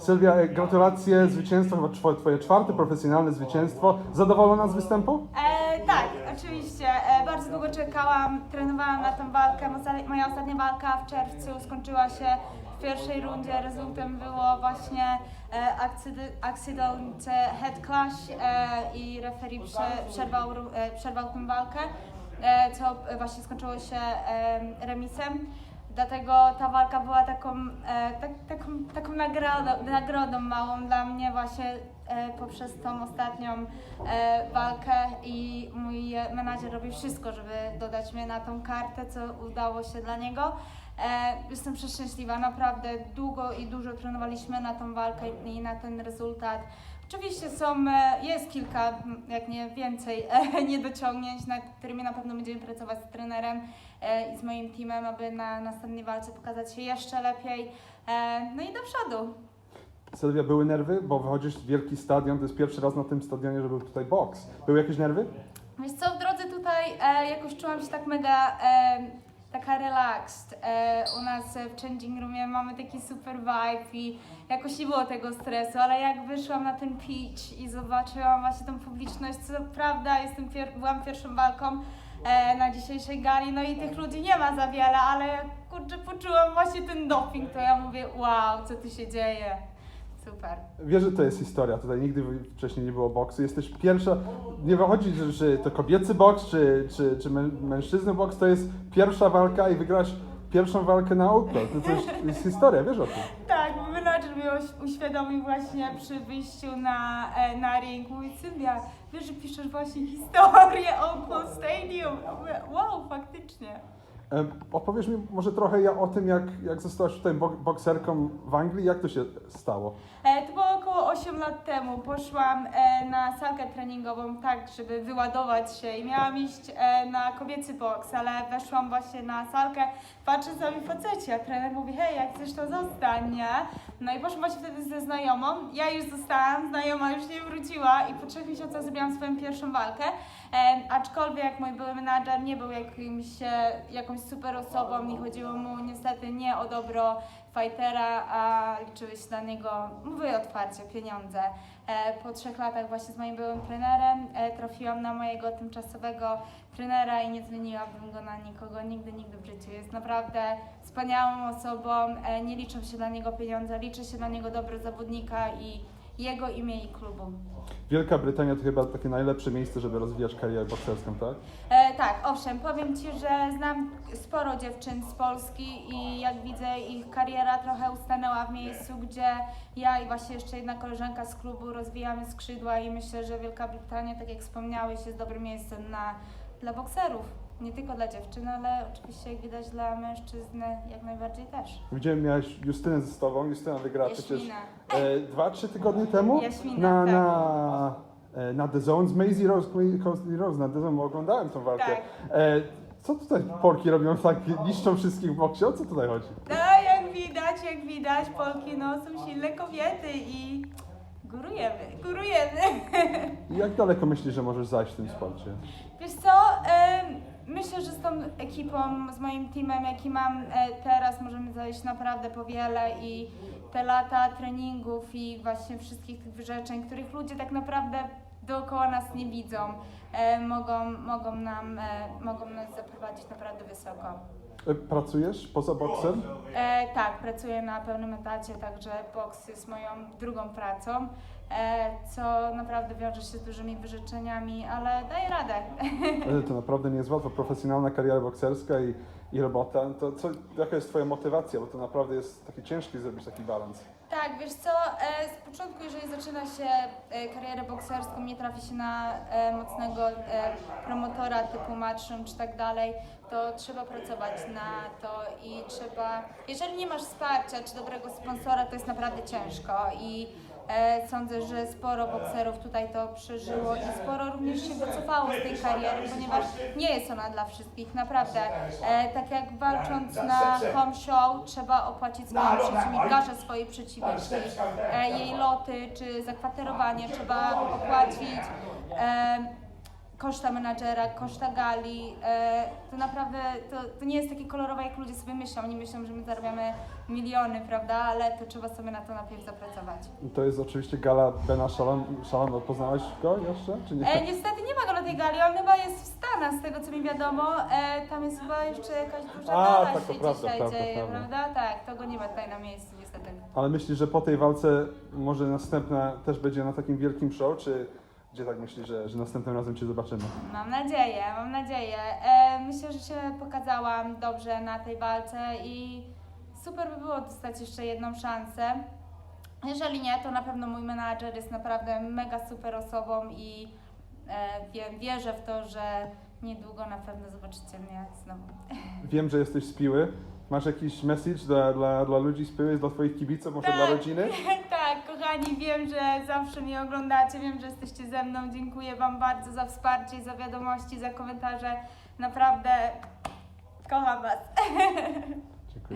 Sylwia, e, gratulacje, zwycięstwo, chyba twoje czwarte profesjonalne zwycięstwo. Zadowolona z występu? E, tak, oczywiście. E, bardzo długo czekałam, trenowałam na tę walkę. Moja- ostatnia walka w czerwcu skończyła się w pierwszej rundzie. Rezultatem było właśnie e, e, head clash e, i referee prze, przerwał, e, przerwał tę walkę, e, co właśnie skończyło się e, remisem. Dlatego ta walka była taką, e, tak, taką, taką nagrodą, nagrodą małą dla mnie właśnie e, poprzez tą ostatnią e, walkę i mój menadżer robi wszystko, żeby dodać mnie na tą kartę, co udało się dla niego. E, jestem przeszczęśliwa, naprawdę długo i dużo trenowaliśmy na tą walkę i na ten rezultat. Oczywiście są, e, jest kilka, m, jak nie więcej, e, niedociągnięć, nad którymi na pewno będziemy pracować z trenerem i z moim teamem, aby na następnej walce pokazać się jeszcze lepiej. No i do przodu. Sylwia, były nerwy? Bo wychodzisz w wielki stadion, to jest pierwszy raz na tym stadionie, że był tutaj boks. Były jakieś nerwy? Wiesz co, w drodze tutaj e, jakoś czułam się tak mega e, taka relaxed. E, u nas w changing roomie mamy taki super vibe i jakoś nie było tego stresu, ale jak wyszłam na ten pitch i zobaczyłam właśnie tą publiczność, co prawda jestem pier- byłam pierwszą walką e, na dzisiejszej gali, no i tych ludzi nie ma za wiele, ale kurczę poczułam właśnie ten doping, to ja mówię wow, co tu się dzieje. Super. Wiesz, że to jest historia. Tutaj nigdy wcześniej nie było boksu. Jesteś pierwsza. Nie wychodzi, że, że to kobiecy boks, czy, czy, czy mę- mężczyzny boks. To jest pierwsza walka i wygrasz pierwszą walkę na outlaw. To, to jest, jest historia, wiesz o tym. Tak, bo menadżer mi uś- uświadomił właśnie przy wyjściu na, e, na ring. Mówi, Sylwia, wiesz, że piszesz właśnie historię o Oakland Stadium. Ja mówię, Wow, faktycznie. Opowiesz mi może trochę ja o tym, jak, jak zostałaś tutaj bok- bokserką w Anglii. Jak to się stało? E, to było około 8 lat temu. Poszłam e, na salkę treningową tak, żeby wyładować się i miałam iść e, na kobiecy boks, ale weszłam właśnie na salkę, patrzę za mi faceci, a trener mówi, hej, jak chcesz to zostań, nie? No i poszłam właśnie wtedy ze znajomą, ja już zostałam, znajoma już nie wróciła i po trzech miesiącach zrobiłam swoją pierwszą walkę, aczkolwiek mój były menadżer nie był jakimś, e, jakąś super osobą, nie chodziło mu niestety nie o dobro fightera, a liczyły się dla niego, mówię otwarcie, pieniądze. E, po trzech latach właśnie z moim byłym trenerem e, trafiłam na mojego tymczasowego trenera i nie zmieniłabym go na nikogo nigdy, nigdy w życiu. Jest naprawdę wspaniałą osobą, nie liczą się dla niego pieniądze, liczy się dla niego dobro zawodnika i jego imię i klubu. Wielka Brytania to chyba takie najlepsze miejsce, żeby rozwijać karierę bokserską, tak? E, tak, owszem, powiem Ci, że znam sporo dziewczyn z Polski i jak widzę ich kariera trochę ustanęła w miejscu, gdzie ja i właśnie jeszcze jedna koleżanka z klubu rozwijamy skrzydła i myślę, że Wielka Brytania, tak jak wspomniałeś, jest dobrym miejscem na, dla bokserów. Nie tylko dla dziewczyn, ale oczywiście jak widać dla mężczyzn jak najbardziej też. Widziałem, miałeś Justynę ze sobą. Justyna wygrała przecież Jaśmina. e, dwa, trzy tygodnie temu Jaśmina, na, tak. na, e, na The Zone z Maisie Rose, Cosley Rose, na The Zone, bo oglądałem tą walkę. Tak. E, co tutaj Polki robią tak, niszczą wszystkich w boksie? O co tutaj chodzi? No, jak widać, jak widać, Polki no, są silne kobiety i górujemy, górujemy. I Jak daleko myślisz, że możesz zajść w tym sporcie? Myślę, że z tą ekipą, z moim teamem, jaki mam e, teraz, możemy zajść naprawdę po wiele i te lata treningów i właśnie wszystkich tych wyrzeczeń, których ludzie tak naprawdę dookoła nas nie widzą, e, mogą, mogą, nam, e, mogą nas zaprowadzić naprawdę wysoko. E, Pracujesz poza boksem? E, tak, pracuję na pełnym etacie, także boks jest moją drugą pracą, e, co naprawdę wiąże się z dużymi wyrzeczeniami, ale daję radę. E, To naprawdę nie jest łatwo. Profesjonalna kariera bokserska i, i robota. To co, jaka jest Twoja motywacja? Bo to naprawdę jest takie ciężkie zrobić taki balans. Tak, wiesz co, e, z początku, jeżeli zaczyna się e, karierę bokserską, nie trafi się na e, mocnego e, promotora typu Matchroom czy tak dalej, to trzeba pracować na to i trzeba, jeżeli nie masz wsparcia czy dobrego sponsora, to jest naprawdę ciężko i e, sądzę, że sporo bokserów tutaj to przeżyło i sporo również się wycofało z tej kariery, ponieważ nie jest ona dla wszystkich, naprawdę. E, tak jak walcząc na home show, trzeba opłacić swoją przeciwnik, garze swojej przeciwniczki, e, jej loty czy zakwaterowanie trzeba opłacić. E, koszta menadżera, koszta gali. E, to naprawdę to, to nie jest takie kolorowe, jak ludzie sobie myślą. Oni myślą, że my zarabiamy miliony, prawda? Ale to trzeba sobie na to najpierw zapracować. To jest oczywiście gala Bena. Shalom, poznałeś go jeszcze? Czy nie? E, niestety nie ma go na tej gali, on chyba jest w Stanach, z tego co mi wiadomo. E, tam jest chyba jeszcze jakaś duża A, gala tak, się prawda, dzisiaj prawda, dzieje, prawda. prawda? Tak, to go nie ma tutaj na miejscu niestety. Ale myślisz, że po tej walce może następna też będzie na takim wielkim show, czy gdzie tak myślisz, że, że następnym razem Cię zobaczymy? Mam nadzieję, mam nadzieję. E, myślę, że się pokazałam dobrze na tej walce i super by było dostać jeszcze jedną szansę. Jeżeli nie, to na pewno mój menadżer jest naprawdę mega super osobą i e, wiem, wierzę w to, że niedługo na pewno zobaczycie mnie znowu. Wiem, że jesteś z Piły. Masz jakiś message dla, dla, dla ludzi z Piły, dla Twoich kibiców, może dla Tak. rodziny? tak, kochani, wiem, że zawsze mnie oglądacie, wiem, że jesteście ze mną. Dziękuję Wam bardzo za wsparcie, za wiadomości, za komentarze. Naprawdę kocham Was. Dziękuję Ci.